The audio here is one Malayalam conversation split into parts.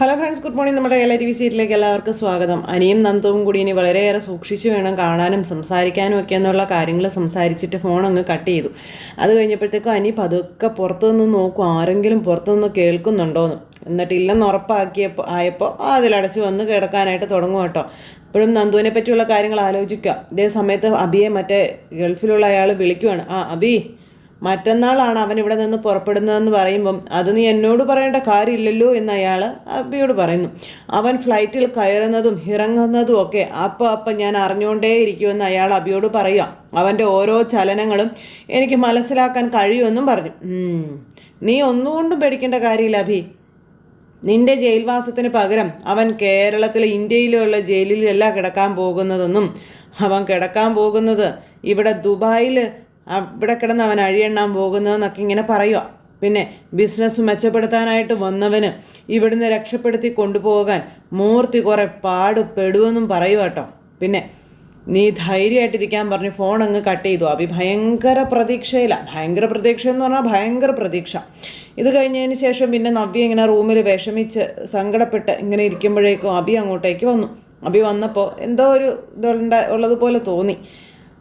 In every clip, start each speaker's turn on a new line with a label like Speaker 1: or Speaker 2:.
Speaker 1: ഹലോ ഫ്രണ്ട്സ് ഗുഡ് മോർണിംഗ് നമ്മുടെ എൽ ടി വി സീരിയലിലേക്ക് എല്ലാവർക്കും സ്വാഗതം. അനിയും നന്ദവും കൂടി ഇനി വളരെയേറെ സൂക്ഷിച്ചു വേണം കാണാനും സംസാരിക്കാനും ഒക്കെ എന്നുള്ള കാര്യങ്ങൾ സംസാരിച്ചിട്ട് ഫോൺ അങ്ങ് കട്ട് ചെയ്തു. അത് കഴിഞ്ഞപ്പോഴത്തേക്കും അനി പതുക്കെ പുറത്തുനിന്ന് നോക്കും ആരെങ്കിലും പുറത്തുനിന്ന് കേൾക്കുന്നുണ്ടോയെന്ന് എന്നിട്ട് ഇല്ലെന്ന് ഉറപ്പാക്കിയപ്പോൾ ആയപ്പോൾ അതിലടച്ച് വന്ന് കിടക്കാനായിട്ട് തുടങ്ങും കേട്ടോ. ഇപ്പോഴും നന്ദുവിനെ പറ്റിയുള്ള കാര്യങ്ങൾ ആലോചിക്കുക. ഇതേ സമയത്ത് അബിയെ മറ്റേ ഗൾഫിലുള്ള അയാൾ വിളിക്കുവാണ്. ആ അബി മറ്റന്നാളാണ് അവൻ ഇവിടെ നിന്ന് പുറപ്പെടുന്നതെന്ന് പറയുമ്പം അത് നീ എന്നോട് പറയേണ്ട കാര്യമില്ലല്ലോ എന്ന് അയാൾ അബിയോട് പറയുന്നു. അവൻ ഫ്ലൈറ്റിൽ കയറുന്നതും ഇറങ്ങുന്നതും ഒക്കെ അപ്പം അപ്പം ഞാൻ അറിഞ്ഞുകൊണ്ടേ ഇരിക്കുമെന്ന് അയാൾ അബിയോട് പറയുക. അവന്റെ ഓരോ ചലനങ്ങളും എനിക്ക് മനസ്സിലാക്കാൻ കഴിയുമെന്നും പറഞ്ഞു. നീ ഒന്നുകൊണ്ടും പേടിക്കേണ്ട കാര്യമില്ല അഭി. നിന്റെ ജയിൽവാസത്തിന് പകരം അവൻ കേരളത്തിലെ ഇന്ത്യയിലുള്ള ജയിലിലല്ല കിടക്കാൻ പോകുന്നതെന്നും അവൻ കിടക്കാൻ പോകുന്നത് ഇവിടെ ദുബായിൽ അവിടെ കിടന്ന് അവൻ അഴിയെണ്ണാൻ പോകുന്നതെന്നൊക്കെ ഇങ്ങനെ പറയുക പിന്നെ ബിസിനസ് മെച്ചപ്പെടുത്താനായിട്ട് വന്നവന് ഇവിടുന്ന് രക്ഷപ്പെടുത്തി കൊണ്ടുപോകാൻ മൂർത്തി കുറേ പാടുപെടുവെന്നും പറയുക കേട്ടോ പിന്നെ നീ ധൈര്യമായിട്ടിരിക്കാൻ പറഞ്ഞ് ഫോൺ അങ്ങ് കട്ട് ചെയ്തു. അഭി ഭയങ്കര പ്രതീക്ഷയില്ല ഭയങ്കര പ്രതീക്ഷ എന്ന് പറഞ്ഞാൽ ഭയങ്കര പ്രതീക്ഷ. ഇത് കഴിഞ്ഞതിന് ശേഷം പിന്നെ നവ്യ ഇങ്ങനെ റൂമിൽ വിഷമിച്ച് സങ്കടപ്പെട്ട് ഇങ്ങനെ ഇരിക്കുമ്പോഴേക്കും അഭി അങ്ങോട്ടേക്ക് വന്നു. അഭി വന്നപ്പോൾ എന്തോ ഒരു ഇതുണ്ട ഉള്ളതുപോലെ തോന്നി.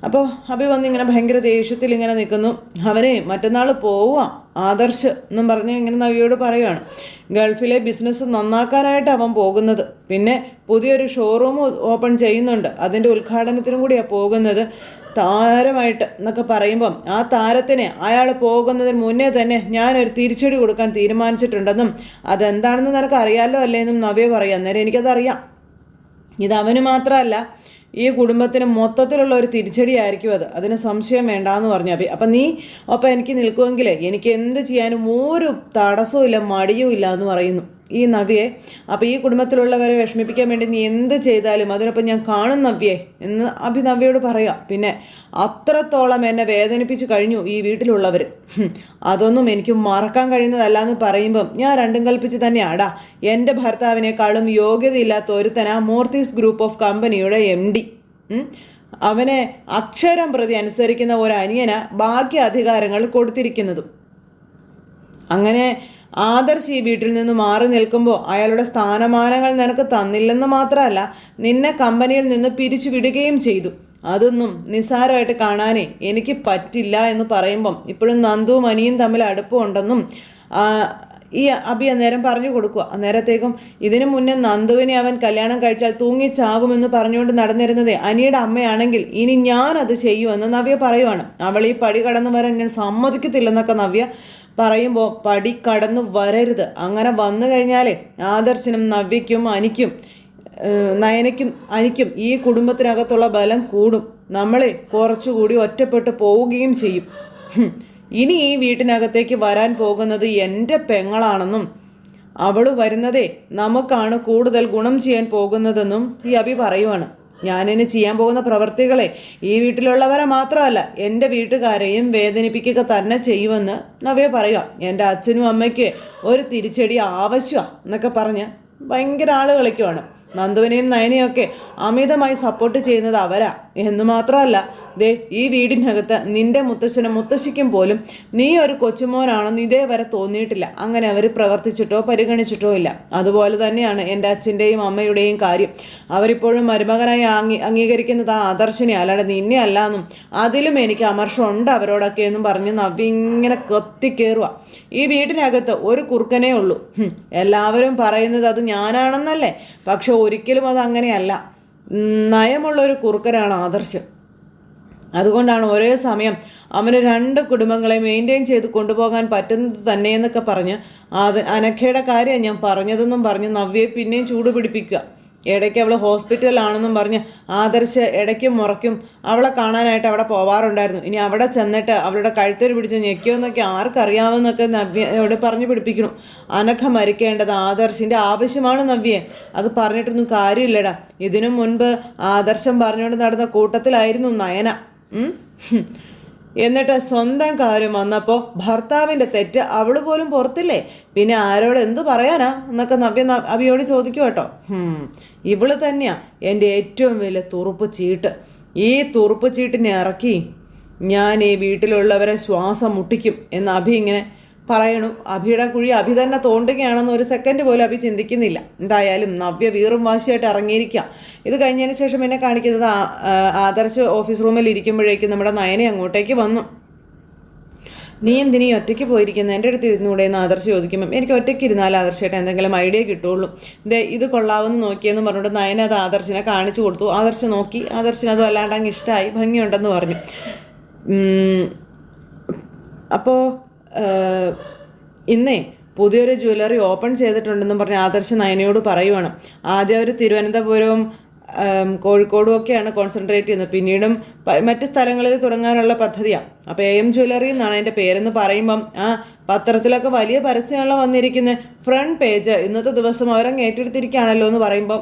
Speaker 1: അപ്പോൾ അഭി വന്ന് ഇങ്ങനെ ഭയങ്കര ദേഷ്യത്തിൽ ഇങ്ങനെ നിൽക്കുന്നു അവനെ മറ്റന്നാൾ പോവാം ആദർശ് എന്നും പറഞ്ഞ് ഇങ്ങനെ നവിയോട് പറയുകയാണ് ഗൾഫിലെ ബിസിനസ് നന്നാക്കാനായിട്ട് അവൻ പോകുന്നത്. പിന്നെ പുതിയൊരു ഷോറൂം ഓപ്പൺ ചെയ്യുന്നുണ്ട്. അതിന്റെ ഉദ്ഘാടനത്തിനും കൂടിയാണ് പോകുന്നത്. താരമായിട്ട് എന്നൊക്കെ പറയുമ്പം ആ താരത്തിന് അയാൾ പോകുന്നതിന് മുന്നേ തന്നെ ഞാനൊരു തിരിച്ചടി കൊടുക്കാൻ തീരുമാനിച്ചിട്ടുണ്ടെന്നും അതെന്താണെന്ന് നിനക്ക് അറിയാമല്ലോ അല്ലേ എന്നും നവ്യ പറയാം അന്നേരം എനിക്കതറിയാം. ഇത് മാത്രമല്ല ഈ കുടുംബത്തിന് മൊത്തത്തിലുള്ള ഒരു തിരിച്ചടിയായിരിക്കും അത്. അതിന് സംശയം വേണ്ടാന്ന് പറഞ്ഞു അഭി. അപ്പം നീ ഒപ്പം എനിക്ക് നിൽക്കുമെങ്കിൽ എനിക്ക് എന്ത് ചെയ്യാനും ഒരു തടസ്സവും ഇല്ല മടിയും ഇല്ല എന്ന് പറയുന്നു. ഈ നവ്യെ അപ്പം ഈ കുടുംബത്തിലുള്ളവരെ വിഷമിപ്പിക്കാൻ വേണ്ടി നീ എന്ത് ചെയ്താലും അതിനൊപ്പം ഞാൻ കാണും നവ്യെ എന്ന് അഭി നവ്യയോട് പറയാം. പിന്നെ അത്രത്തോളം എന്നെ വേദനിപ്പിച്ച് കഴിഞ്ഞു ഈ വീട്ടിലുള്ളവർ അതൊന്നും എനിക്ക് മറക്കാൻ കഴിയുന്നതല്ല എന്ന് പറയുമ്പം ഞാൻ രണ്ടും കൽപ്പിച്ച് തന്നെയാടാ. എന്റെ ഭർത്താവിനേക്കാളും യോഗ്യതയില്ലാത്ത ഒരുത്തനാ മൂർത്തീസ് ഗ്രൂപ്പ് ഓഫ് കമ്പനിയുടെ എം ഡി. അവനെ അക്ഷരം പ്രതി അനുസരിക്കുന്ന ഒരു അനിയന ബാക്കി അധികാരങ്ങൾ കൊടുത്തിരിക്കുന്നതും. അങ്ങനെ ആദർശ് ഈ വീട്ടിൽ നിന്ന് മാറി നിൽക്കുമ്പോൾ അയാളുടെ സ്ഥാനമാനങ്ങൾ നിനക്ക് തന്നില്ലെന്ന് മാത്രമല്ല നിന്നെ കമ്പനിയിൽ നിന്ന് പിരിച്ചുവിടുകയും ചെയ്തു. അതൊന്നും നിസ്സാരമായിട്ട് കാണാനേ എനിക്ക് പറ്റില്ല എന്ന് പറയുമ്പം ഇപ്പോഴും നന്ദുവും അനിയും തമ്മിൽ അടുപ്പമുണ്ടെന്നും ഈ അഭി അന്നേരം പറഞ്ഞു കൊടുക്കുക. അന്നേരത്തേക്കും ഇതിനു മുന്നേ നന്ദുവിനെ അവൻ കല്യാണം കഴിച്ചാൽ തൂങ്ങിച്ചാകുമെന്ന് പറഞ്ഞുകൊണ്ട് നടന്നിരുന്നത് അനിയുടെ അമ്മയാണെങ്കിൽ ഇനി ഞാൻ അത് ചെയ്യുമെന്ന് നവ്യ പറയുവാണ്. അവൾ ഈ പടി കടന്നു വരാൻ ഞാൻ സമ്മതിക്കത്തില്ലെന്നൊക്കെ നവ്യ പറയുമ്പോൾ പടി കടന്നു വരരുത്. അങ്ങനെ വന്നു കഴിഞ്ഞാലേ ആദർശനും നവ്യയ്ക്കും അനിക്കും നയനയ്ക്കും അനിക്കും ഈ കുടുംബത്തിനകത്തുള്ള ബലം കൂടും. നമ്മളെ കുറച്ചുകൂടി ഒറ്റപ്പെട്ട് പോവുകയും ചെയ്യും. ഇനി ഈ വീട്ടിനകത്തേക്ക് വരാൻ പോകുന്നത് എന്റെ പെങ്ങളാണെന്നും അവൾ വരുന്നതേ നമുക്കാണ് കൂടുതൽ ഗുണം ചെയ്യാൻ പോകുന്നതെന്നും ഈ അഭി പറയുവാണ്. ഞാനിനി ചെയ്യാൻ പോകുന്ന പ്രവർത്തികളെ ഈ വീട്ടിലുള്ളവരെ മാത്രമല്ല എന്റെ വീട്ടുകാരെയും വേദനിപ്പിക്കുക തന്നെ ചെയ്യുമെന്ന് നവ്യ പറയുക എന്റെ അച്ഛനും അമ്മയ്ക്ക് ഒരു തിരിച്ചടി ആവശ്യമാണ് എന്നൊക്കെ പറഞ്ഞ് ഭയങ്കര ആൾ കളിക്കുവാണ്. നന്ദുവിനെയും നയനെയും ഒക്കെ അമിതമായി സപ്പോർട്ട് ചെയ്യുന്നത് അവരാ. എന്ന് മാത്രമല്ല ദേ ഈ വീടിനകത്ത് നിന്റെ മുത്തശ്ശനും മുത്തശ്ശിക്കും പോലും നീ ഒരു കൊച്ചുമോനാണെന്ന് ഇതേവരെ തോന്നിയിട്ടില്ല. അങ്ങനെ അവർ പ്രവർത്തിച്ചിട്ടോ പരിഗണിച്ചിട്ടോ ഇല്ല. അതുപോലെ തന്നെയാണ് എന്റെ അച്ഛന്റെയും അമ്മയുടെയും കാര്യം. അവരിപ്പോഴും മരുമകനായി അംഗീ അംഗീകരിക്കുന്നത് ആ ആദർശനെ അല്ലാതെ നിന്നെ അല്ല എന്നും അതിലും എനിക്ക് അമർഷമുണ്ട് അവരോടൊക്കെ എന്നും പറഞ്ഞ് നവ്വി ഇങ്ങനെ കത്തിക്കേറുക ഈ വീടിനകത്ത് ഒരു കുറുക്കനേ ഉള്ളൂ. എല്ലാവരും പറയുന്നത് അത് ഞാനാണെന്നല്ലേ? പക്ഷെ ഒരിക്കലും അത് അങ്ങനെയല്ല. നയമുള്ള ഒരു കുറുക്കനാണ് ആദർശം. അതുകൊണ്ടാണ് ഒരേ സമയം അവന് രണ്ട് കുടുംബങ്ങളെ മെയിന്റെയിൻ ചെയ്ത് കൊണ്ടുപോകാൻ പറ്റുന്നത് തന്നെയെന്നൊക്കെ പറഞ്ഞ് അത് അനഖയുടെ കാര്യം ഞാൻ പറഞ്ഞതെന്നും പറഞ്ഞ് നവ്യയെ പിന്നെയും ചൂട് പിടിപ്പിക്കുക ഇടയ്ക്ക് അവൾ ഹോസ്പിറ്റലിലാണെന്നും പറഞ്ഞ് ആദർശ് ഇടയ്ക്കും മുറയ്ക്കും അവളെ കാണാനായിട്ട് അവിടെ പോവാറുണ്ടായിരുന്നു. ഇനി അവിടെ ചെന്നിട്ട് അവളുടെ കഴുത്തിൽ പിടിച്ച് ഞെക്കിയോന്നൊക്കെ ആർക്കറിയാമെന്നൊക്കെ നവ്യയോട് പറഞ്ഞു പിടിപ്പിക്കണം അനഘ മരിക്കേണ്ടത് ആദർശിന്റെ ആവശ്യമാണ് നവ്യെ. അത് പറഞ്ഞിട്ടൊന്നും കാര്യമില്ലടാ. ഇതിനു മുൻപ് ആദർശം പറഞ്ഞുകൊണ്ട് നടന്ന കൂട്ടത്തിലായിരുന്നു നയന. എന്നിട്ട് സ്വന്തം കാര്യം വന്നപ്പോൾ ഭർത്താവിന്റെ തെറ്റ് അവൾ പോലും പുറത്തില്ലേ? പിന്നെ ആരോട് എന്തു പറയാനാ? എന്നൊക്കെ നവ്യ അവിയോട് ചോദിക്കും കേട്ടോ. ഇവൾ തന്നെയാ എന്റെ ഏറ്റവും വലിയ തുറുപ്പ് ചീട്ട്. ഈ തുറുപ്പ് ചീട്ടിനെ ഇറക്കി ഞാൻ ഈ വീട്ടിലുള്ളവരെ ശ്വാസം മുട്ടിക്കും എന്ന് അഭി ഇങ്ങനെ പറയണു. അഭിയുടെ കുഴി അഭി തന്നെ തോണ്ടുകയാണെന്ന് ഒരു സെക്കൻഡ് പോലും അഭി ചിന്തിക്കുന്നില്ല. എന്തായാലും നവ്യ വീറും വാശിയായിട്ട് ഇറങ്ങിയിരിക്കാം. ഇത് കഴിഞ്ഞതിന് ശേഷം എന്നെ കാണിക്കുന്നത് ആദർശ് ഓഫീസ് റൂമിൽ ഇരിക്കുമ്പോഴേക്കും നമ്മുടെ നയനെ അങ്ങോട്ടേക്ക് വന്നു. നീ എന്തിനീ ഒറ്റയ്ക്ക് പോയിരിക്കുന്നത് എന്റെ അടുത്ത് ഇരുന്നൂടെ എന്ന് ആദർശ് ചോദിക്കുമ്പം എനിക്ക് ഒറ്റയ്ക്ക് ഇരുന്നാൽ ആദർശമായിട്ട് എന്തെങ്കിലും ഐഡിയ കിട്ടുള്ളൂ. ദേ ഇത് കൊള്ളാവുന്ന നോക്കിയെന്ന് പറഞ്ഞിട്ട് നയന അത് ആദർശിനെ കാണിച്ചു കൊടുത്തു. ആദർശ് നോക്കി. ആദർശിന് അത് വല്ലാണ്ട് അങ്ങ് ഇഷ്ടമായി ഭംഗിയുണ്ടെന്ന് പറഞ്ഞു. അപ്പോൾ ഇന്നേ പുതിയൊരു ജ്വല്ലറി ഓപ്പൺ ചെയ്തിട്ടുണ്ടെന്നും പറഞ്ഞ് ആദർശ് നയനയോട് പറയുവാണ്. ആദ്യം അവർ തിരുവനന്തപുരവും കോഴിക്കോടും ഒക്കെയാണ് കോൺസെൻട്രേറ്റ് ചെയ്യുന്നത്. പിന്നീടും മറ്റ് സ്ഥലങ്ങളിൽ തുടങ്ങാനുള്ള പദ്ധതിയാണ് അപ്പോൾ എ എം ജ്വല്ലറി എന്നാണ് അതിന്റെ പേരെന്ന് പറയുമ്പം ആ പത്രത്തിലൊക്കെ വലിയ പരസ്യമാണല്ലോ വന്നിരിക്കുന്നത് ഫ്രണ്ട് പേജ് ഇന്നത്തെ ദിവസം അവരങ്ങ് ഏറ്റെടുത്തിരിക്കുകയാണല്ലോ എന്ന് പറയുമ്പം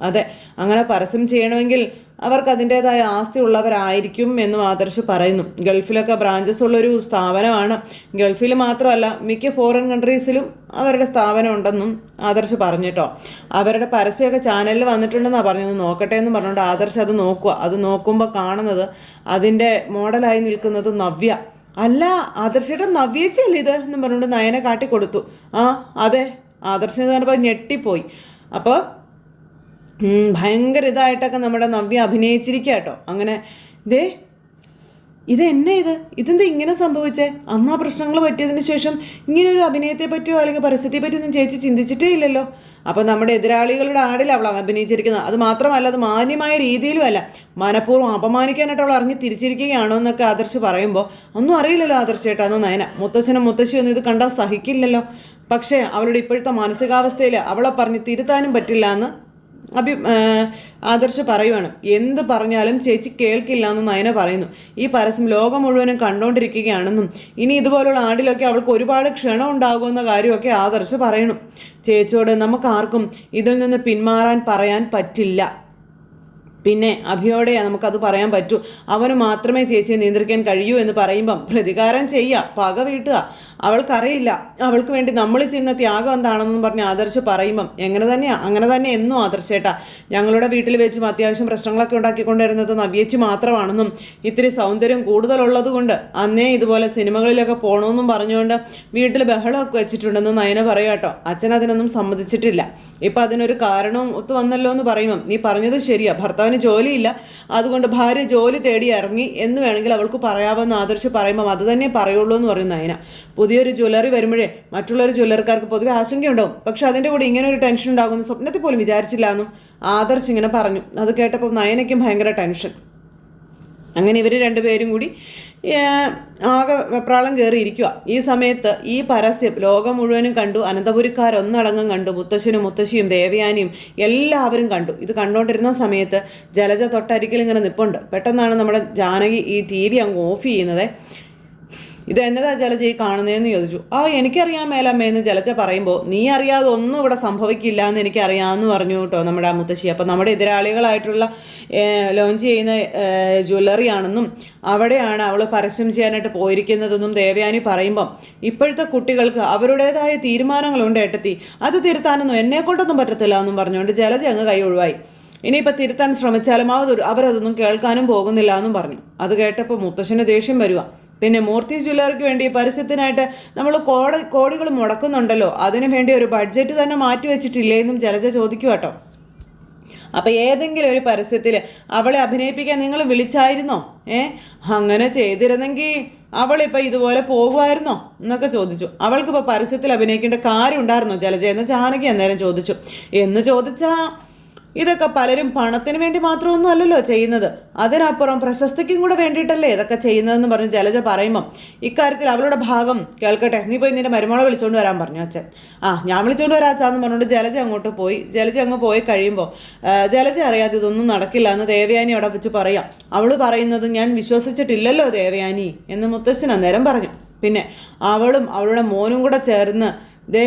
Speaker 1: അതെ. അങ്ങനെ പരസ്യം ചെയ്യണമെങ്കിൽ അവർക്ക് അതിന്റെതായ ആസ്തി ഉള്ളവരായിരിക്കും എന്നും ആദർശ് പറയുന്നു. ഗൾഫിലൊക്കെ ബ്രാഞ്ചസ് ഉള്ളൊരു സ്ഥാപനമാണ്. ഗൾഫിൽ മാത്രമല്ല മിക്ക ഫോറിൻ കൺട്രീസിലും അവരുടെ സ്ഥാപനം ഉണ്ടെന്നും ആദർശ് പറഞ്ഞിട്ടോ അവരുടെ പരസ്യമൊക്കെ ചാനലിൽ വന്നിട്ടുണ്ടെന്നാണ് പറഞ്ഞത്. നോക്കട്ടെ എന്ന് പറഞ്ഞുകൊണ്ട് ആദർശ് അത് നോക്കുക അത് നോക്കുമ്പോൾ കാണുന്നത് അതിന്റെ മോഡലായി നിൽക്കുന്നത് നവ്യ. അല്ല ആദർശയുടെ നവ്യച്ചല്ലേ ഇത് എന്ന് പറഞ്ഞുകൊണ്ട് നയനെ കാട്ടിക്കൊടുത്തു. ആ അതെ. ആദർശം എന്ന് പറഞ്ഞപ്പോൾ ഞെട്ടിപ്പോയി. അപ്പോൾ ഭയങ്കര ഇതായിട്ടൊക്കെ നമ്മുടെ നവ്യ അഭിനയിച്ചിരിക്കുക കേട്ടോ. അങ്ങനെ ദേ ഇത് എന്നെ ഇത്? ഇതെന്താ ഇങ്ങനെ സംഭവിച്ചേ? അന്ന് ആ പ്രശ്നങ്ങൾ പറ്റിയതിന് ശേഷം ഇങ്ങനെ ഒരു അഭിനയത്തെ പറ്റിയോ അല്ലെങ്കിൽ പരസ്യത്തെ പറ്റിയോ ഒന്നും ചേച്ചി ചിന്തിച്ചിട്ടേ ഇല്ലല്ലോ. അപ്പോൾ നമ്മുടെ എതിരാളികളുടെ ആടിൽ അവൾ അഭിനയിച്ചിരിക്കുന്നത്. അത് മാത്രമല്ല അത് മാന്യമായ രീതിയിലും അല്ല. മനഃപൂർവം അപമാനിക്കാനായിട്ട് അവൾ അറിഞ്ഞ് തിരിച്ചിരിക്കുകയാണോ എന്നൊക്കെ ആദർശ് പറയുമ്പോൾ ഒന്നും അറിയില്ലല്ലോ ആദർശ് ചേട്ടാ അന്ന് നയന. മുത്തശ്ശനും മുത്തശ്ശിയൊന്നും ഇത് കണ്ടാൽ സഹിക്കില്ലല്ലോ. പക്ഷേ അവളുടെ ഇപ്പോഴത്തെ മാനസികാവസ്ഥയിൽ അവളെ പറഞ്ഞ് തിരുത്താനും പറ്റില്ല എന്ന് അഭി ആദർശ പറയുവാണ് എന്ത് പറഞ്ഞാലും ചേച്ചി കേൾക്കില്ല എന്ന് നയന പറയുന്നു. ഈ പരസ്യം ലോകം മുഴുവനും കണ്ടുകൊണ്ടിരിക്കുകയാണെന്നും ഇനി ഇതുപോലുള്ള ആടിലൊക്കെ അവൾക്ക് ഒരുപാട് ക്ഷണം ഉണ്ടാകുമെന്ന കാര്യമൊക്കെ ആദർശ് പറയണം ചേച്ചിയോട് നമുക്കാർക്കും ഇതിൽ നിന്ന് പിന്മാറാൻ പറയാൻ പറ്റില്ല. പിന്നെ അഭിയോടെ നമുക്കത് പറയാൻ പറ്റൂ. അവന് മാത്രമേ ചേച്ചിയെ നിയന്ത്രിക്കാൻ കഴിയൂ എന്ന് പറയുമ്പം പ്രതികാരം ചെയ്യുക പക വീട്ടുക. അവൾക്കറിയില്ല അവൾക്ക് വേണ്ടി നമ്മൾ ചെയ്യുന്ന ത്യാഗം എന്താണെന്ന് പറഞ്ഞ് ആദർശ് പറയുമ്പം എങ്ങനെ തന്നെയാണ് അങ്ങനെ തന്നെ എന്നും ആദർശേട്ടാ. ഞങ്ങളുടെ വീട്ടിൽ വെച്ചും അത്യാവശ്യം പ്രശ്നങ്ങളൊക്കെ ഉണ്ടാക്കിക്കൊണ്ടിരുന്നത് നവ്യേച്ചി മാത്രമാണെന്നും ഇത്തിരി സൗന്ദര്യം കൂടുതലുള്ളത് കൊണ്ട് അന്നേ ഇതുപോലെ സിനിമകളിലൊക്കെ പോകണമെന്നും പറഞ്ഞുകൊണ്ട് വീട്ടിൽ ബഹളമൊക്കെ വെച്ചിട്ടുണ്ടെന്ന് നയന പറയാട്ടോ അച്ഛൻ അതിനൊന്നും സമ്മതിച്ചിട്ടില്ല. ഇപ്പം അതിനൊരു കാരണവും ഒത്തു വന്നല്ലോ എന്ന് പറയുമ്പം നീ പറഞ്ഞത് ശരിയാ. ഭർത്താവിന് ജോലിയില്ല. അതുകൊണ്ട് ഭാര്യ ജോലി തേടി ഇറങ്ങി എന്ന് വേണമെങ്കിൽ അവൾക്ക് പറയാമെന്ന് ആദർശ് പറയുമ്പോൾ അത് തന്നെ പറയുള്ളൂ എന്ന് പറയുന്നു നയന. പുതിയൊരു ജ്വല്ലറി വരുമ്പോഴേ മറ്റുള്ളൊരു ജ്വല്ലറിക്കാർക്ക് പൊതുവെ ആശങ്കയുണ്ടാവും. പക്ഷെ അതിന്റെ കൂടെ ഇങ്ങനെ ഒരു ടെൻഷൻ ഉണ്ടാകുമെന്ന് സ്വപ്നത്തിൽ പോലും വിചാരിച്ചില്ല എന്നും ആദർശ് ഇങ്ങനെ പറഞ്ഞു. അത് കേട്ടപ്പോൾ നയനയ്ക്കും ഭയങ്കര ടെൻഷൻ. അങ്ങനെ ഇവർ രണ്ടുപേരും കൂടി ആകെ വെപ്രാളം കയറിയിരിക്കുക ഈ സമയത്ത് ഈ പരസ്യം ലോകം മുഴുവനും കണ്ടു അനന്തപുരിക്കാരൊന്നടങ്കം കണ്ടു മുത്തശ്ശനും മുത്തശ്ശിയും ദേവയാനിയും എല്ലാവരും കണ്ടു. ഇത് കണ്ടുകൊണ്ടിരുന്ന സമയത്ത് ജലജ തൊട്ടരികിൽ ഇങ്ങനെ നിപ്പുണ്ട്. പെട്ടെന്നാണ് നമ്മുടെ ജാനകി ഈ ടി വി അങ്ങ് ഓഫ് ചെയ്യുന്നത്. ഇത് എന്നതാ ജലജ ഈ കാണുന്നതെന്ന് ചോദിച്ചു. ആ എനിക്കറിയാൻ മേലമ്മയെന്ന് ജലജ പറയുമ്പോൾ നീ അറിയാതെ ഒന്നും ഇവിടെ സംഭവിക്കില്ല എന്ന് എനിക്കറിയാമെന്ന് പറഞ്ഞു കേട്ടോ നമ്മുടെ മുത്തശ്ശി. അപ്പം നമ്മുടെ എതിരാളികളായിട്ടുള്ള ലോഞ്ച് ചെയ്യുന്ന ജ്വല്ലറി ആണെന്നും അവിടെയാണ് അവൾ പരസ്യം ചെയ്യാനായിട്ട് പോയിരിക്കുന്നതെന്നും ദേവയാനി പറയുമ്പം ഇപ്പോഴത്തെ കുട്ടികൾക്ക് അവരുടേതായ തീരുമാനങ്ങളുണ്ട് ഏട്ടത്തി. അത് തിരുത്താനൊന്നും എന്നെ കൊണ്ടൊന്നും പറ്റത്തില്ല എന്നും പറഞ്ഞുകൊണ്ട് ജലജ അങ്ങ് കൈ ഒഴിവായി. ഇനിയിപ്പോൾ തിരുത്താൻ ശ്രമിച്ചാലും അവർ അവരതൊന്നും കേൾക്കാനും പോകുന്നില്ല എന്നും പറഞ്ഞു. അത് കേട്ടപ്പോൾ മുത്തശ്ശന് ദേഷ്യം വരുക പിന്നെ മൂർത്തി ജ്വല്ലറിക്ക് വേണ്ടി പരസ്യത്തിനായിട്ട് നമ്മൾ കോട കോടികൾ മുടക്കുന്നുണ്ടല്ലോ. അതിനു വേണ്ടി ഒരു ബഡ്ജറ്റ് തന്നെ മാറ്റി വെച്ചിട്ടില്ലേ എന്നും ജലജ ചോദിക്കുക കേട്ടോ. അപ്പം ഏതെങ്കിലും ഒരു പരസ്യത്തിൽ അവളെ അഭിനയിപ്പിക്കാൻ നിങ്ങൾ വിളിച്ചായിരുന്നോ? ഏ? അങ്ങനെ ചെയ്തിരുന്നെങ്കിൽ അവളിപ്പോൾ ഇതുപോലെ പോകുമായിരുന്നോ എന്നൊക്കെ ചോദിച്ചു. അവൾക്കിപ്പോൾ പരസ്യത്തിൽ അഭിനയിക്കേണ്ട കാര്യം ഉണ്ടായിരുന്നോ ജലജ? എന്ന് ജാനകി അന്നേരം ചോദിച്ചു. എന്ന് ചോദിച്ചാൽ ഇതൊക്കെ പലരും പണത്തിന് വേണ്ടി മാത്രമൊന്നും അല്ലല്ലോ ചെയ്യുന്നത്. അതിനപ്പുറം പ്രശസ്തിക്കും കൂടെ വേണ്ടിയിട്ടല്ലേ ഇതൊക്കെ ചെയ്യുന്നതെന്ന് പറഞ്ഞ് ജലജ പറയുമ്പം ഇക്കാര്യത്തിൽ അവളുടെ ഭാഗം കേൾക്കട്ടെ. നീ പോയി നിന്റെ മരുമോളെ വിളിച്ചുകൊണ്ട് വരാൻ പറഞ്ഞു അച്ഛൻ. ആ ഞാൻ വിളിച്ചുകൊണ്ട് വരാം അച്ഛാന്ന് പറഞ്ഞുകൊണ്ട് ജലജ അങ്ങോട്ട് പോയി. ജലജ അങ്ങ് പോയി കഴിയുമ്പോൾ ജലജ അറിയാതെ ഇതൊന്നും നടക്കില്ല എന്ന് ദേവയാനി അവിടെ വെച്ച് പറയാം. അവൾ പറയുന്നത് ഞാൻ വിശ്വസിച്ചിട്ടില്ലല്ലോ ദേവയാനി എന്ന് മുത്തശ്ശൻ അന്നേരം പറഞ്ഞു. പിന്നെ അവളും അവളുടെ മോനും കൂടെ ചേർന്ന് ദേ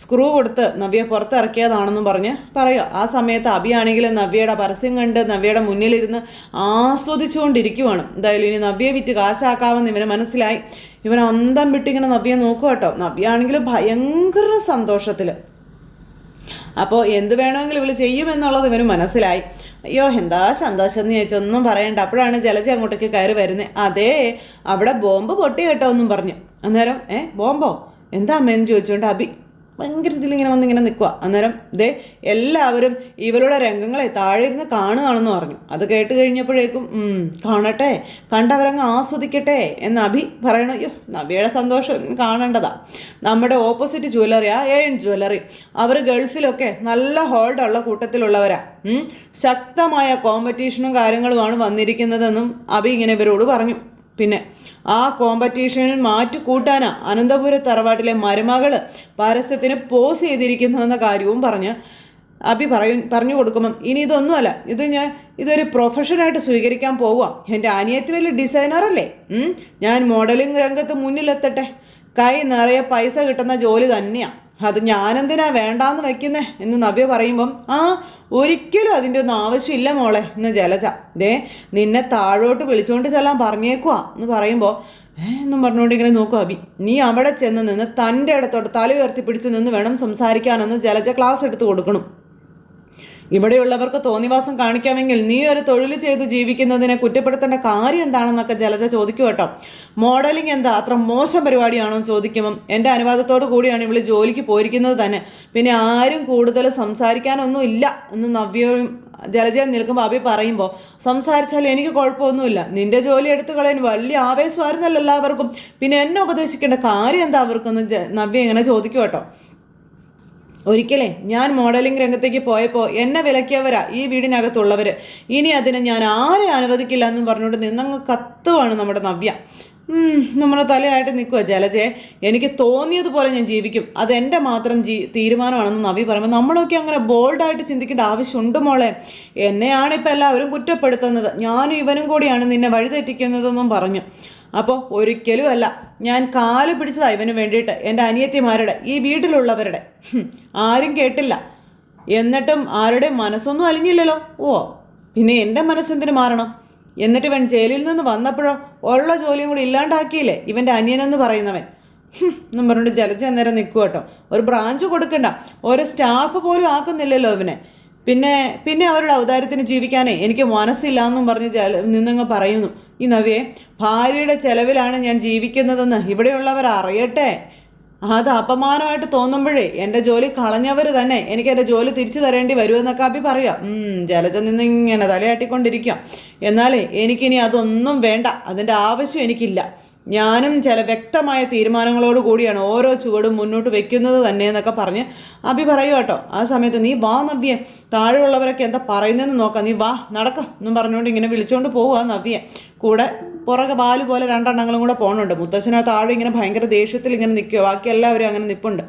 Speaker 1: സ്ക്രൂ കൊടുത്ത് നവ്യ പുറത്തിറക്കിയതാണെന്നും പറഞ്ഞ് പറയുക ആ സമയത്ത് അഭിയാണെങ്കിൽ നവ്യയുടെ പരസ്യം കണ്ട് നവ്യയുടെ മുന്നിലിരുന്ന് ആസ്വദിച്ചുകൊണ്ടിരിക്കുവാണ്. എന്തായാലും ഇനി നവ്യയെ വിറ്റ് കാശാക്കാമെന്ന് ഇവന് മനസ്സിലായി. ഇവൻ അന്തം വിട്ടിങ്ങനെ നവ്യ നോക്കുക കേട്ടോ. നവ്യ ആണെങ്കിൽ ഭയങ്കര സന്തോഷത്തിൽ അപ്പോൾ എന്ത് വേണമെങ്കിലും ഇവൾ ചെയ്യുമെന്നുള്ളത് ഇവന് മനസ്സിലായി. അയ്യോ എന്താ സന്തോഷം എന്ന് ചോദിച്ചൊന്നും പറയണ്ട. അപ്പോഴാണ് ജലജ അങ്ങോട്ടേക്ക് കയറി വരുന്നത് അതേ അവിടെ ബോംബ് പൊട്ടി കേട്ടോ എന്നും പറഞ്ഞു. അന്നേരം ഏ ബോംബോ? എന്താ അമ്മയെന്ന് ചോദിച്ചുകൊണ്ട് അഭി ഭയങ്കര ഇതിലിങ്ങനെ വന്ന് ഇങ്ങനെ നിൽക്കുക അന്നേരം ദേ എല്ലാവരും ഇവളുടെ രംഗങ്ങളെ താഴെ ഇരുന്ന് കാണുകയാണെന്ന് പറഞ്ഞു. അത് കേട്ട് കഴിഞ്ഞപ്പോഴേക്കും കാണട്ടെ കണ്ടവരങ്ങ് ആസ്വദിക്കട്ടെ എന്ന് അഭി പറയണു. അയ്യോ നബിയുടെ സന്തോഷം കാണേണ്ടതാ. നമ്മുടെ ഓപ്പോസിറ്റ് ജ്വല്ലറി ആ ഏൺ ജ്വല്ലറി. അവർ ഗൾഫിലൊക്കെ നല്ല ഹോൾഡുള്ള കൂട്ടത്തിലുള്ളവരാ. ശക്തമായ കോമ്പറ്റീഷനും കാര്യങ്ങളുമാണ് വന്നിരിക്കുന്നതെന്നും അഭി ഇങ്ങനെ ഇവരോട് പറഞ്ഞു. പിന്നെ ആ കോമ്പറ്റീഷനിൽ മാറ്റി കൂട്ടാനാ അനന്തപുര തറവാട്ടിലെ മരുമകൾ പരസ്യത്തിന് പോസ് ചെയ്തിരിക്കുന്നു എന്ന കാര്യവും പറഞ്ഞ് അഭി പറയും പറഞ്ഞു കൊടുക്കുമ്പം ഇനി ഇതൊന്നുമല്ല ഇത് ഞാൻ ഇതൊരു പ്രൊഫഷനായിട്ട് സ്വീകരിക്കാൻ പോവാം എന്റെ അനിയത്തി വലിയ ഡിസൈനറല്ലേ? ഞാൻ മോഡലിംഗ് രംഗത്ത് മുന്നിലെത്തട്ടെ. കൈ നിറയെ പൈസ കിട്ടുന്ന ജോലി തന്നെയാ. അത് ഞാനെന്തിനാ വേണ്ടാന്ന് വെക്കുന്നേ? എന്ന് നവ്യ പറയുമ്പം ആ ഒരിക്കലും അതിന്റെ ഒന്നും ആവശ്യമില്ല മോളെ എന്ന് ജലജ ദേ നിന്നെ താഴോട്ട് വിളിച്ചുകൊണ്ട് ചെല്ലാൻ പറഞ്ഞേക്കുവാ എന്ന് പറയുമ്പോൾ എന്നും പറഞ്ഞുകൊണ്ട് ഇങ്ങനെ നോക്കും അബി നീ അവിടെ ചെന്ന് നിന്ന് തന്റെ ഇടത്തോട്ട് തല ഉയർത്തി പിടിച്ച് നിന്ന് വേണം സംസാരിക്കാനെന്ന് ജലജ ക്ലാസ് എടുത്ത് കൊടുക്കണം. ഇവിടെയുള്ളവർക്ക് തോന്നിവാസം കാണിക്കാമെങ്കിൽ നീ ഒരു തൊഴിൽ ചെയ്ത് ജീവിക്കുന്നതിനെ കുറ്റപ്പെടുത്തേണ്ട കാര്യം എന്താണെന്നൊക്കെ ജലജ ചോദിക്കും കേട്ടോ. മോഡലിംഗ് എന്താ? അത്ര മോശം പരിപാടിയാണോ ചോദിക്കുമ്പം എന്റെ അനുവാദത്തോടു കൂടിയാണ് ഇവൾ ജോലിക്ക് പോയിരിക്കുന്നത് തന്നെ. പിന്നെ ആരും കൂടുതൽ സംസാരിക്കാനൊന്നും ഇല്ല എന്ന് നവ്യയും ജലജ നിൽക്കുമ്പോൾ അഭി പറയുമ്പോൾ സംസാരിച്ചാൽ എനിക്ക് കുഴപ്പമൊന്നുമില്ല. നിന്റെ ജോലി എടുത്തു കളയാൻ വലിയ ആവേശമായിരുന്നല്ലോ എല്ലാവർക്കും. പിന്നെ എന്നെ ഉപദേശിക്കേണ്ട കാര്യം എന്താ അവർക്കെന്ന് നവ്യ ഇങ്ങനെ ചോദിക്കും കേട്ടോ. ഒരിക്കലേ ഞാൻ മോഡലിംഗ് രംഗത്തേക്ക് പോയപ്പോൾ എന്നെ വിലക്കിയവരാ ഈ വീടിനകത്തുള്ളവർ ഇനി അതിനെ ഞാൻ ആരെ അനുവദിക്കില്ല എന്നും പറഞ്ഞുകൊണ്ട് നിന്നങ്ങ് കത്തുവാണ് നമ്മുടെ നവ്യ. നമ്മുടെ തലയായിട്ട് നിൽക്കുക ജലജയെ എനിക്ക് തോന്നിയതുപോലെ ഞാൻ ജീവിക്കും. അത് എന്റെ മാത്രം ജീ തീരുമാനമാണെന്ന് നവി പറയുമ്പോൾ നമ്മളൊക്കെ അങ്ങനെ ബോൾഡായിട്ട് ചിന്തിക്കേണ്ട ആവശ്യമുണ്ട് മോളെ. എന്നെയാണ് ഇപ്പം എല്ലാവരും കുറ്റപ്പെടുത്തുന്നത്. ഞാനും ഇവനും കൂടിയാണ് നിന്നെ വഴിതെറ്റിക്കുന്നതെന്നും പറഞ്ഞു. അപ്പോൾ ഒരിക്കലും അല്ല. ഞാൻ കാൽ പിടിച്ചതാ ഇവന് വേണ്ടിയിട്ട്. എന്റെ അനിയത്തിമാരുടെ ഈ വീട്ടിലുള്ളവരുടെ. ആരും കേട്ടില്ല. എന്നിട്ടും ആരുടെ മനസ്സൊന്നും അലിഞ്ഞില്ലല്ലോ. ഓ പിന്നെ എന്റെ മനസ്സെന്തിന് മാറണം? എന്നിട്ട് ഇവൻ ജയിലിൽ നിന്ന് വന്നപ്പോഴോ ഉള്ള ജോലിയും കൂടി ഇല്ലാണ്ടാക്കിയില്ലേ? ഇവന്റെ അനിയനെന്ന് പറയുന്നവൻ. എന്നും പറഞ്ഞിട്ട് ജലജ അന്നേരം നിൽക്കുക കേട്ടോ ഒരു ബ്രാഞ്ച് കൊടുക്കണ്ട. ഒരു സ്റ്റാഫ് പോലും ആക്കുന്നില്ലല്ലോ ഇവനെ. പിന്നെ പിന്നെ അവരുടെ ഔദാര്യത്തിന് ജീവിക്കാനേ എനിക്ക് മനസ്സില്ല എന്നും പറഞ്ഞ് ജല നിന്നങ്ങ് പറയുന്നു. ഈ നവിയെ ഭാര്യയുടെ ചെലവിലാണ് ഞാൻ ജീവിക്കുന്നതെന്ന് ഇവിടെയുള്ളവർ അറിയട്ടെ. അത് അപമാനമായിട്ട് തോന്നുമ്പോഴേ എന്റെ ജോലി കളഞ്ഞവർ തന്നെ എനിക്ക് എന്റെ ജോലി തിരിച്ചു തരേണ്ടി വരുമെന്നൊക്കെ അഭി പറയാം. ജലജ നിന്ന് ഇങ്ങനെ തലയാട്ടിക്കൊണ്ടിരിക്കാം. എന്നാലേ എനിക്കിനി അതൊന്നും വേണ്ട. അതിന്റെ ആവശ്യം എനിക്കില്ല. ഞാനും ചില വ്യക്തമായ തീരുമാനങ്ങളോട് കൂടിയാണ് ഓരോ ചുവടും മുന്നോട്ട് വെക്കുന്നത് തന്നെ എന്നൊക്കെ പറഞ്ഞ് അഭി പറയൂ കേട്ടോ ആ സമയത്ത് നീ വാ നവ്യ താഴെയുള്ളവരൊക്കെ എന്താ പറയുന്നതെന്ന് നോക്കാം നീ വാ നടക്ക എന്നും പറഞ്ഞുകൊണ്ട് ഇങ്ങനെ വിളിച്ചുകൊണ്ട് പോവുക നവ്യ. കൂടെ പുറകെ ബാൽ പോലെ രണ്ടെണ്ണങ്ങളും കൂടെ പോകണുണ്ട് മുത്തശ്ശനാ താഴെ ഇങ്ങനെ ഭയങ്കര ദേഷ്യത്തിൽ ഇങ്ങനെ നിൽക്കുക ബാക്കി എല്ലാവരും അങ്ങനെ നിൽപ്പുണ്ട്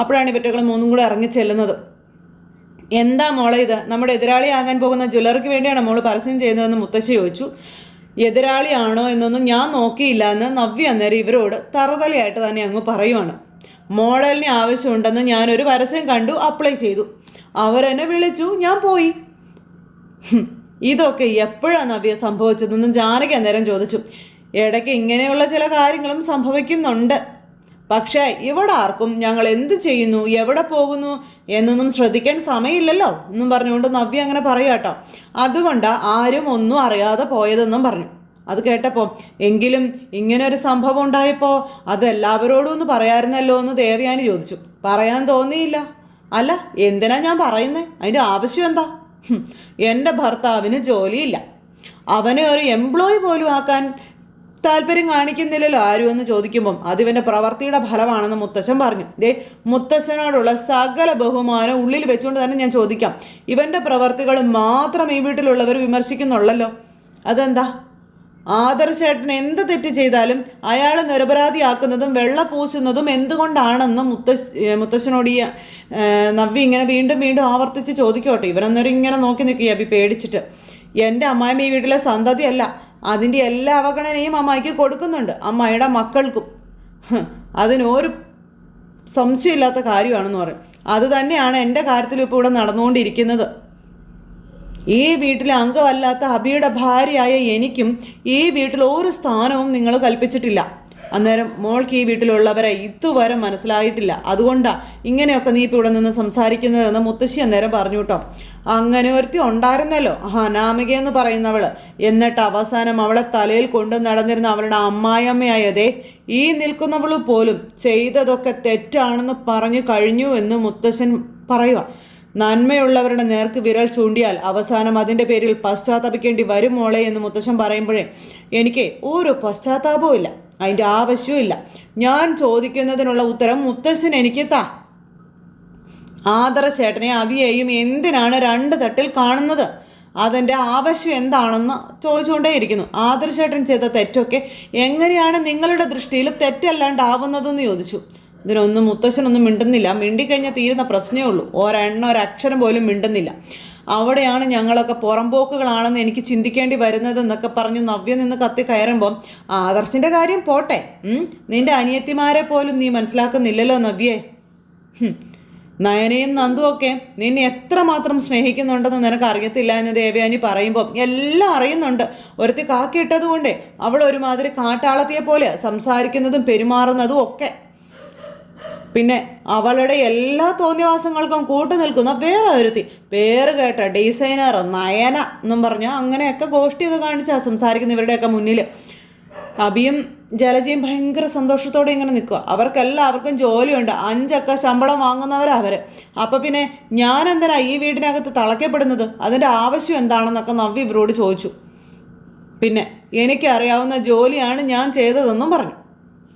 Speaker 1: അപ്പോഴാണ് ഇവറ്റകൾ മൂന്നും കൂടെ ഇറങ്ങി ചെല്ലുന്നത്. എന്താ മോളെ ഇത്? നമ്മുടെ എതിരാളിയാകാൻ പോകുന്ന ജ്വല്ലറിക്ക് വേണ്ടിയാണ് മോൾ പരസ്യം ചെയ്യുന്നതെന്ന് മുത്തശ്ശി ചോദിച്ചു. എതിരാളിയാണോ എന്നൊന്നും ഞാൻ നോക്കിയില്ല എന്ന് നവ്യ അന്നേരം ഇവരോട് തറതലയായിട്ട് തന്നെ അങ്ങ് പറയുവാണ്. മോഡലിന് ആവശ്യമുണ്ടെന്ന് ഞാനൊരു പരസ്യം കണ്ടു അപ്ലൈ ചെയ്തു. അവരെന്നെ വിളിച്ചു ഞാൻ പോയി. ഇതൊക്കെ എപ്പോഴാണ് നവ്യ സംഭവിച്ചതെന്ന് ജാനകി അന്നേരം ചോദിച്ചു. ഇടയ്ക്ക് ഇങ്ങനെയുള്ള ചില കാര്യങ്ങളും സംഭവിക്കുന്നുണ്ട്. പക്ഷേ ഇവിടെ ആർക്കും ഞങ്ങൾ എന്ത് ചെയ്യുന്നു? എവിടെ പോകുന്നു? എന്നൊന്നും ശ്രദ്ധിക്കാൻ സമയമില്ലല്ലോ എന്നും പറഞ്ഞുകൊണ്ട് നവ്യ അങ്ങനെ പറയാട്ടോ അതുകൊണ്ട് ആരും ഒന്നും അറിയാതെ പോയതെന്നും പറഞ്ഞു. അത് കേട്ടപ്പോൾ എങ്കിലും ഇങ്ങനെ ഒരു സംഭവം ഉണ്ടായപ്പോൾ അത് എല്ലാവരോടും ഒന്ന് പറയാമായിരുന്നല്ലോ എന്ന് ദേവയാനി ചോദിച്ചു. പറയാൻ തോന്നിയില്ല. അല്ല എന്തിനാ ഞാൻ പറയുന്നത് അതിന്റെ ആവശ്യം എന്താ? എന്റെ ഭർത്താവിന് ജോലിയില്ല. അവനെ ഒരു എംപ്ലോയി പോലും ആക്കാൻ താല്പര്യം കാണിക്കുന്നില്ലല്ലോ ആരും എന്ന് ചോദിക്കുമ്പം. അതിവന്റെ പ്രവൃത്തിയുടെ ഫലമാണെന്ന് മുത്തശ്ശൻ പറഞ്ഞു. ദേ മുത്തശ്ശനോടുള്ള സകല ബഹുമാനം ഉള്ളിൽ വെച്ചുകൊണ്ട് തന്നെ ഞാൻ ചോദിക്കാം. ഇവന്റെ പ്രവർത്തികൾ മാത്രം ഈ വീട്ടിലുള്ളവർ വിമർശിക്കുന്നുള്ളല്ലോ. അതെന്താ? ആദർശേട്ടൻ എന്ത് തെറ്റ് ചെയ്താലും അയാൾ നിരപരാധിയാക്കുന്നതും വെള്ള പൂശുന്നതും എന്തുകൊണ്ടാണെന്ന് മുത്തശ്ശ ഏ, മുത്തശ്ശനോട് ഈ നവ്വി ഇങ്ങനെ വീണ്ടും വീണ്ടും ആവർത്തിച്ച് ചോദിക്കോട്ടെ. ഇവനന്നേരം ഇങ്ങനെ നോക്കി നിൽക്കുക അഭി പേടിച്ചിട്ട്. എന്റെ അമ്മായിമ്മ ഈ വീട്ടിലെ സന്തതിയല്ല. അതിന്റെ എല്ലാ അവഗണനയും അമ്മായിക്ക് കൊടുക്കുന്നുണ്ട്. അമ്മായിയുടെ മക്കൾക്കും. അതിനൊരു സംശയമില്ലാത്ത കാര്യമാണെന്ന് പറയും. അത് തന്നെയാണ് എന്റെ കാര്യത്തിലും ഇപ്പോൾ ഇവിടെ നടന്നുകൊണ്ടിരിക്കുന്നത്. ഈ വീട്ടിലെ അംഗമല്ലാത്ത അബിയുടെ ഭാര്യയായ എനിക്കും ഈ വീട്ടിൽ ഒരു സ്ഥാനവും നിങ്ങൾ കൽപ്പിച്ചിട്ടില്ല. അന്നേരം മോൾക്ക് ഈ വീട്ടിലുള്ളവരെ ഇതുവരെ മനസ്സിലായിട്ടില്ല. അതുകൊണ്ടാ ഇങ്ങനെയൊക്കെ നീ ഇപ്പോൾ ഇവിടെ നിന്ന് സംസാരിക്കുന്നതെന്ന് മുത്തശ്ശി അന്നേരം പറഞ്ഞു കേട്ടോ. അങ്ങനെ ഒരുത്തി ഉണ്ടായിരുന്നല്ലോ. അനാമിക എന്ന് പറയുന്നവൾ. എന്നിട്ട് അവസാനം അവളെ തലയിൽ കൊണ്ടു നടന്നിരുന്ന അവളുടെ അമ്മായിയമ്മയായതേ ഈ നിൽക്കുന്നവൾ പോലും ചെയ്തതൊക്കെ തെറ്റാണെന്ന് പറഞ്ഞു കഴിഞ്ഞു എന്ന് മുത്തശ്ശൻ പറയുക നന്മയുള്ളവരുടെ നേർക്ക് വിരൽ ചൂണ്ടിയാൽ അവസാനം അതിന്റെ പേരിൽ പശ്ചാത്തപിക്കേണ്ടി വരും മോളെ എന്ന് മുത്തശ്ശൻ പറയുമ്പോഴേ എനിക്ക് ഒരു പശ്ചാത്താപവും ഇല്ല അതിന്റെ ആവശ്യവും ഇല്ല. ഞാൻ ചോദിക്കുന്നതിനുള്ള ഉത്തരം മുത്തശ്ശൻ എനിക്ക് താ ആദരശേട്ടനെ അവിയെയും എന്തിനാണ് രണ്ട് തട്ടിൽ കാണുന്നത്? അതിന്റെ ആവശ്യം എന്താണെന്ന് ചോദിച്ചുകൊണ്ടേയിരിക്കുന്നു. ആദർശേട്ടൻ ചെയ്ത തെറ്റൊക്കെ എങ്ങനെയാണ് നിങ്ങളുടെ ദൃഷ്ടിയിൽ തെറ്റല്ലാണ്ടാവുന്നതെന്ന് ചോദിച്ചു. ഇതിനൊന്നും മുത്തശ്ശനൊന്നും മിണ്ടുന്നില്ല. മിണ്ടിക്കഴിഞ്ഞാൽ തീരുന്ന പ്രശ്നമേ ഉള്ളൂ. ഒരെണ്ണം ഒരക്ഷരം പോലും മിണ്ടുന്നില്ല. അവിടെയാണ് ഞങ്ങളൊക്കെ പുറംപോക്കുകളാണെന്ന് എനിക്ക് ചിന്തിക്കേണ്ടി വരുന്നത് എന്നൊക്കെ പറഞ്ഞ് നവ്യ നിന്ന് കത്തി കയറുമ്പം ആദർശിന്റെ കാര്യം പോട്ടെ? നിന്റെ അനിയത്തിമാരെ പോലും നീ മനസ്സിലാക്കുന്നില്ലല്ലോ നവ്യേ. നയനയും നന്ദുവൊക്കെ നിന്നെ എത്രമാത്രം സ്നേഹിക്കുന്നുണ്ടെന്ന് നിനക്ക് അറിയത്തില്ല എന്ന് ദേവയാനി പറയുമ്പോൾ എല്ലാം അറിയുന്നുണ്ട്. ഒരുത്തി കാക്കിയിട്ടതുകൊണ്ടേ അവൾ ഒരുമാതിരി കാട്ടാളത്തിയെ പോലെ സംസാരിക്കുന്നതും പെരുമാറുന്നതും ഒക്കെ. പിന്നെ അവളുടെ എല്ലാ തോന്നിവാസങ്ങൾക്കും കൂട്ടു നിൽക്കുന്ന വേറെ ഒരുത്തി. പേര് കേട്ട ഡിസൈനർ നയന എന്നും പറഞ്ഞാൽ അങ്ങനെയൊക്കെ ഗോഷ്ടിയൊക്കെ കാണിച്ചാ സംസാരിക്കുന്ന ഇവരുടെയൊക്കെ മുന്നിൽ അബിയും ജലജയും ഭയങ്കര സന്തോഷത്തോടെ ഇങ്ങനെ നിൽക്കുക. അവർക്കെല്ലാവർക്കും ജോലിയുണ്ട്. അഞ്ചൊക്കെ ശമ്പളം വാങ്ങുന്നവരാ അവർ അപ്പം പിന്നെ ഞാൻ എന്തിനാ ഈ വീടിനകത്ത് തളയ്ക്കപ്പെടുന്നത്? അതിന്റെ ആവശ്യം എന്താണെന്നൊക്കെ നവ്വി ഇവരോട് ചോദിച്ചു. പിന്നെ എനിക്കറിയാവുന്ന ജോലിയാണ് ഞാൻ ചെയ്തതെന്നും പറഞ്ഞു.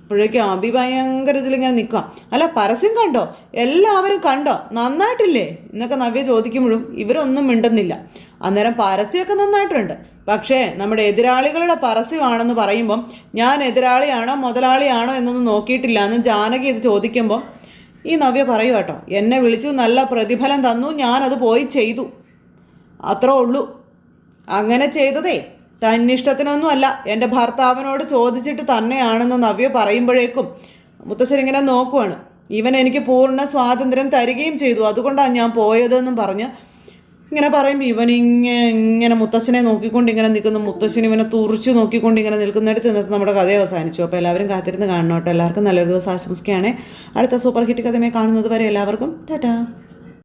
Speaker 1: അപ്പോഴേക്കും അബി ഭയങ്കര ഇതിലിങ്ങനെ നിൽക്കുക അല്ല പരസ്യം കണ്ടോ? എല്ലാവരും കണ്ടോ? നന്നായിട്ടില്ലേ? എന്നൊക്കെ നവ്യ ചോദിക്കുമ്പോഴും ഇവരൊന്നും മിണ്ടുന്നില്ല. അന്നേരം പരസ്യമൊക്കെ നന്നായിട്ടുണ്ട്. പക്ഷേ നമ്മുടെ എതിരാളികളുടെ പരസ്യമാണെന്ന് പറയുമ്പം ഞാൻ എതിരാളിയാണോ മുതലാളിയാണോ എന്നൊന്നും നോക്കിയിട്ടില്ല എന്ന് ജാനകി ഇത് ചോദിക്കുമ്പം ഈ നവ്യ പറയൂ കേട്ടോ എന്നെ വിളിച്ചു നല്ല പ്രതിഫലം തന്നു ഞാനത് പോയി ചെയ്തു. അത്രേ ഉള്ളൂ. അങ്ങനെ ചെയ്തതേ. തന്നിഷ്ടത്തിനൊന്നുമല്ല. എന്റെ ഭർത്താവിനോട് ചോദിച്ചിട്ട് തന്നെയാണെന്ന് നവ്യ പറയുമ്പോഴേക്കും മുത്തശ്ശൻ ഇങ്ങനെ നോക്കുവാണ്. ഇവൻ എനിക്ക് പൂർണ സ്വാതന്ത്ര്യം തരികയും ചെയ്തു. അതുകൊണ്ടാണ് ഞാൻ പോയതെന്നും പറഞ്ഞ് ഇങ്ങനെ പറയുമ്പോൾ ഇവൻ ഇങ്ങനെ ഇങ്ങനെ മുത്തശ്ശനെ നോക്കിക്കൊണ്ട് ഇങ്ങനെ നിൽക്കുന്നു. മുത്തശ്ശൻ ഇവനെ തുറിച്ച് നോക്കിക്കൊണ്ട് ഇങ്ങനെ നിൽക്കുന്നിടത്ത് നിന്നിട്ട് നമ്മുടെ കഥ അവസാനിച്ചു. അപ്പോൾ എല്ലാവരും കാത്തിരുന്ന് കാണണം കേട്ടോ എല്ലാവർക്കും നല്ലൊരു ദിവസം ആശംസിക്കുകയാണ്. അടുത്ത സൂപ്പർ ഹിറ്റ് കഥമേ കാണുന്നത് വരെ എല്ലാവർക്കും ടാറ്റാ.